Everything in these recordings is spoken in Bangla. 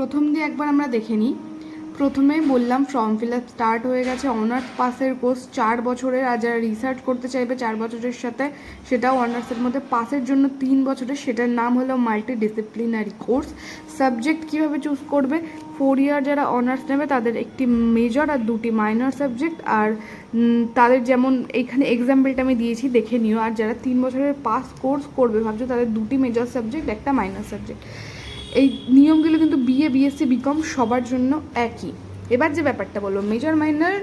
প্রথম দিয়ে একবার আমরা দেখে নিই। প্রথমেই বললাম ফর্ম ফিল আপ স্টার্ট হয়ে গেছে। অনার্স পাসের কোর্স চার বছরের। আর যারা রিসার্চ করতে চাইবে চার বছরের সাথে, সেটাও অনার্সের মধ্যে। পাসের জন্য তিন বছরের। সেটার নাম হলো মাল্টি ডিসিপ্লিনারি কোর্স সাবজেক্ট কীভাবে চুজ করবে? ফোর ইয়ার যারা অনার্স নেবে, তাদের একটি মেজর আর দুটি মাইনর সাবজেক্ট আর তাদের যেমন এইখানে এক্সাম্পলটা আমি দিয়েছি, দেখে নিও। আর যারা তিন বছরের পাস কোর্স করবে, ভাবছ তাদের দুটি মেজর সাবজেক্ট একটা মাইনর সাবজেক্ট এই নিয়মগুলো কিন্তু বিএ বিএসসি বিকম সবার জন্য একই। এবার যে ব্যাপারটা বলব মেজর মাইনার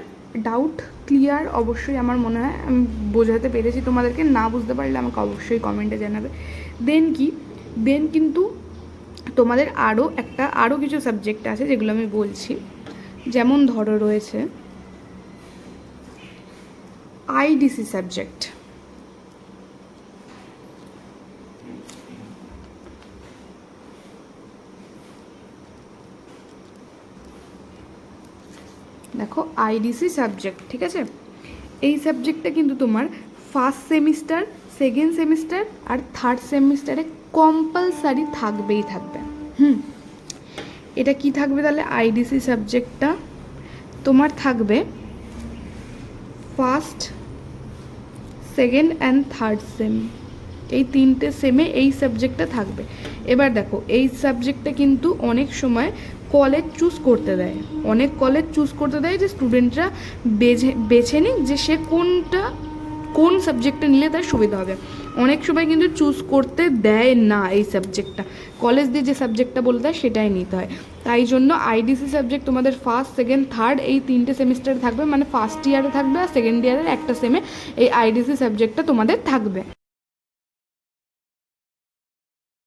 ডাউট ক্লিয়ার অবশ্যই আমার মনে হয়। আমি বোঝাতে পেরেছি তোমাদেরকে, না বুঝতে পারলে আমাকে অবশ্যই কমেন্টে জানাবে। দেন কি? দেন কিন্তু তোমাদের আরও একটা আরও কিছু সাবজেক্ট আছে যেগুলো আমি বলছি। যেমন ধরো রয়েছে আইডিসি সাবজেক্ট দেখো আইডিসি সাবজেক্ট ঠিক আছে? এই সাবজেক্টটা কিন্তু তোমার ফার্স্ট সেমিস্টার সেকেন্ড সেমিস্টার আর থার্ড সেমিস্টারে কম্পালসারি থাকবেই থাকবে। হুম? এটা কি থাকবে তাহলে? আইডিসি সাবজেক্টটা তোমার থাকবে first second and third sem এই তিনটে সেমে এই সাবজেক্টটা থাকবে। এবার দেখো, এই সাবজেক্টটা কিন্তু অনেক সময় কলেজ চুজ করতে দেয়। অনেক কলেজ চুজ করতে দেয় যে স্টুডেন্টরা বেছে বেছে নিক যে সে কোনটা, কোন সাবজেক্টটা নিলে তার সুবিধা হবে। অনেক সময় কিন্তু চুজ করতে দেয় না এই সাবজেক্টটা কলেজ দিয়ে যে সাবজেক্টটা বলে দেয় সেটাই নিতে হয়। তাই জন্য আইডিসি সাবজেক্ট তোমাদের ফার্স্ট সেকেন্ড থার্ড এই তিনটে সেমিস্টারে থাকবে। মানে ফার্স্ট ইয়ারে থাকবে আর সেকেন্ড ইয়ারের একটা সেমে এই আইডিসি সাবজেক্টটা তোমাদের থাকবে।